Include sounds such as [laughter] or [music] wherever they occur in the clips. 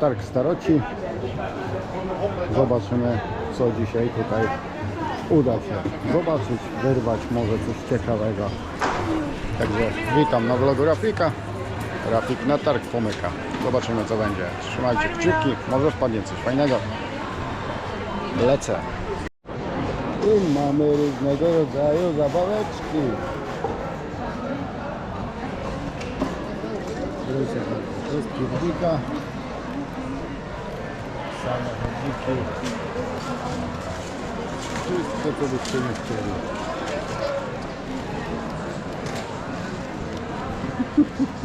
targ staroci. Zobaczymy, co dzisiaj tutaj uda się zobaczyć, wyrwać może coś ciekawego. Także witam na vlogu Rafika. Rafik na targ pomyka. Zobaczymy, co będzie. Trzymajcie kciuki, może wpadnie coś fajnego. Lecę. I mamy różnego rodzaju zabaweczki. Jest pierdika. Samochodziki. Wszystko, co nie chcieli.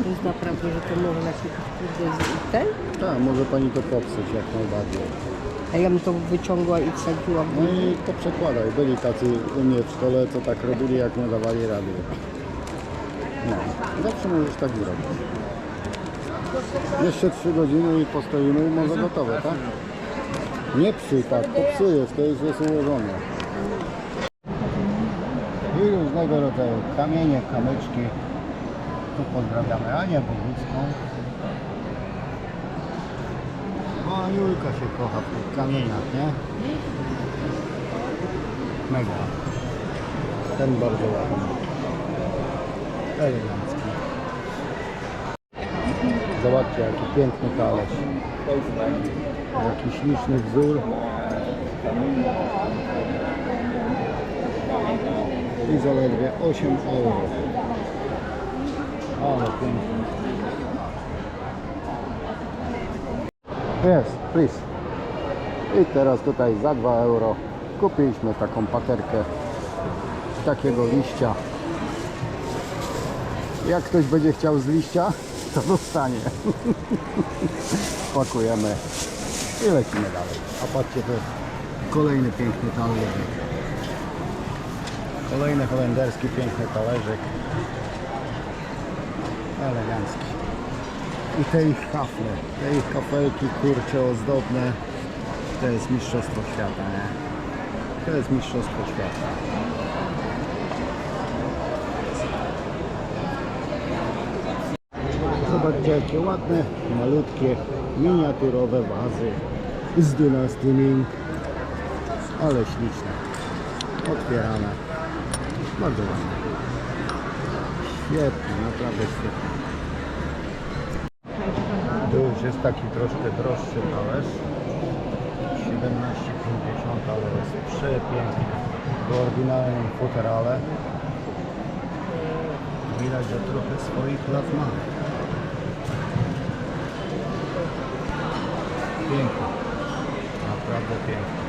To jest naprawdę, że to można kupić kurde z ten? Tak, może pani to popsuć jak najbardziej. A ja bym to wyciągła i wsadziła w No i to przekładaj. Byli tacy u mnie w szkole, co tak robili, jak nie dawali rady. No, zawsze możesz tak zrobić. Jeszcze 3 godziny i postoimy i może gotowe, tak? Nie psuj tak, popsujesz, to już jest ułożone. I różnego rodzaju kamienie, kamyczki. Tu pozdrawiamy Anię Bogucką. O, Julka się kocha w tych kamieniach, nie? Mega. Ten bardzo ładny. Elegancki. Zobaczcie, jaki piękny talerz. Jaki śliczny wzór. I zaledwie 8 euro. Ale. Jest, please. I teraz tutaj za 2 euro kupiliśmy taką paterkę takiego liścia. Jak ktoś będzie chciał z liścia, to dostanie. Pakujemy i lecimy dalej. A patrzcie, to jest kolejny piękny talerzyk. Kolejny holenderski piękny talerzyk. Elegancki. I te ich kafle, te ich kafelki kurcze ozdobne, to jest mistrzostwo świata, nie? To jest mistrzostwo świata. Zobaczcie jakie ładne, malutkie, miniaturowe wazy z dynastii Ming. Ale śliczne. Otwierane. Bardzo ładne. Świetnie, naprawdę świetnie. Tu już jest taki troszkę droższy talerz. 17,50, ale jest przepiękny. W oryginalnym futerale. Widać, że trochę swoich lat ma. Piękny. Naprawdę piękny.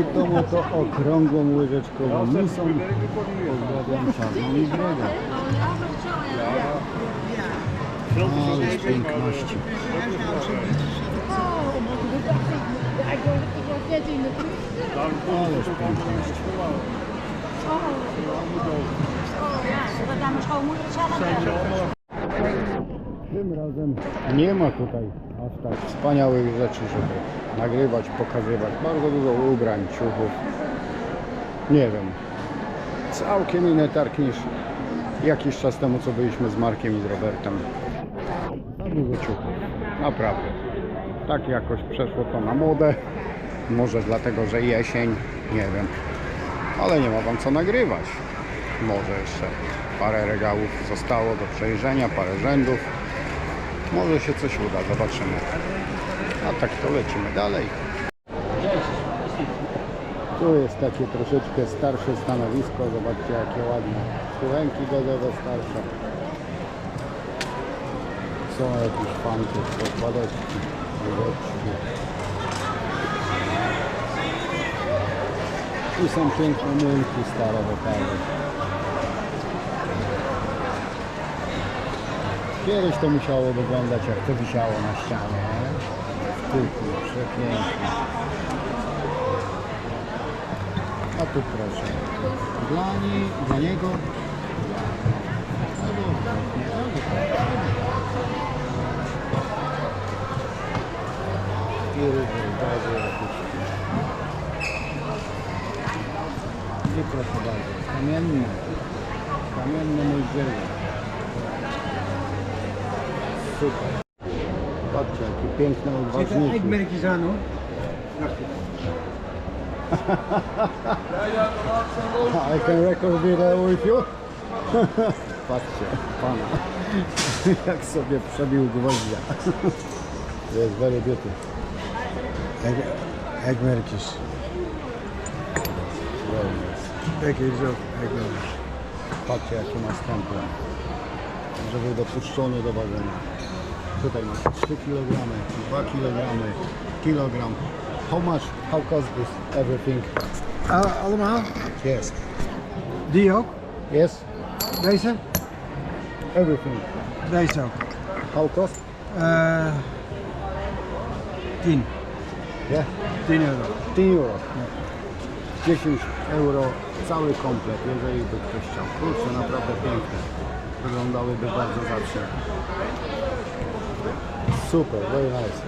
I tą oto okrągłą łyżeczkową misą pozdrawiam czarną i grega. Ależ piękności. Ależ piękności. Zodat aan mijn schoonmoeder zelf. Tym razem nie ma tutaj aż tak wspaniałych rzeczy, żeby nagrywać, pokazywać. Bardzo dużo ubrań, ciuchów. Nie wiem. Całkiem inny targ niż jakiś czas temu, co byliśmy z Markiem i z Robertem. Za dużo ciuchów. Naprawdę. Tak jakoś przeszło to na modę. Może dlatego, że jesień. Nie wiem. Ale nie ma wam co nagrywać. Może jeszcze parę regałów zostało do przejrzenia, parę rzędów. Może się coś uda, zobaczymy. A tak to lecimy dalej. Tu jest takie troszeczkę starsze stanowisko. Zobaczcie jakie ładne kuchenki gazowe starsze. Są jakieś fanty, podkładeczki, wódeczki. I są piękne młynki stare wokale. Kiedyś to musiało wyglądać jak to wisiało na ścianie. nie? Tyku, przepięknie. A tu proszę. Dla, niej, dla niego. Albo albo. I jakieś. I proszę bardzo, kamienne. Kamienne mój drzewo. Super. Takie piękne odważniki. Eikmerkjes aan hoor. I can record video with you. Patrzcie, pana. [laughs] Jak sobie przebił gwoździa. To [laughs] jest very is ook eikmerkjes. Patrzcie jakie ma stemple. Żeby dopuszczony do ważenia. Tutaj masz 3 kg, 2 kg, kilogram. How much? How cost this everything? Ah, allemaal? Yes. Die ook? Yes. Deze? Everything. Deze ook. How cost? Eh 10. Yeah. 10 euro. 10 euro. 10 euro cały komplet, jeżeli by ktoś chciał. Kurczę, naprawdę piękne. Wyglądałyby bardzo zawsze. Super, very nice.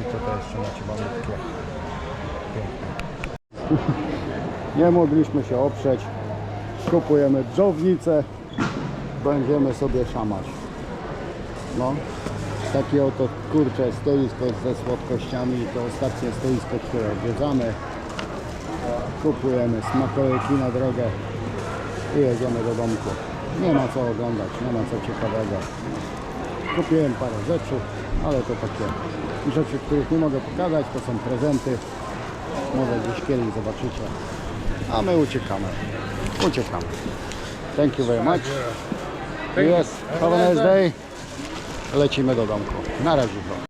I tutaj jeszcze macie malutkie. Nie mogliśmy się oprzeć. Kupujemy dżownicę. Będziemy sobie szamać. No, takie oto kurcze stoisko ze słodkościami. To ostatnie stoisko, które odwiedzamy. Kupujemy smakołyki na drogę i jedziemy do domku. Nie ma co oglądać, nie ma co ciekawego. Kupiłem parę rzeczy, ale to takie rzeczy, których nie mogę pokazać. To są prezenty. Może gdzieś kiedyś zobaczycie. A my uciekamy. Uciekamy. Thank you very much. Yes, have a nice day lecimy do domku. Na razie.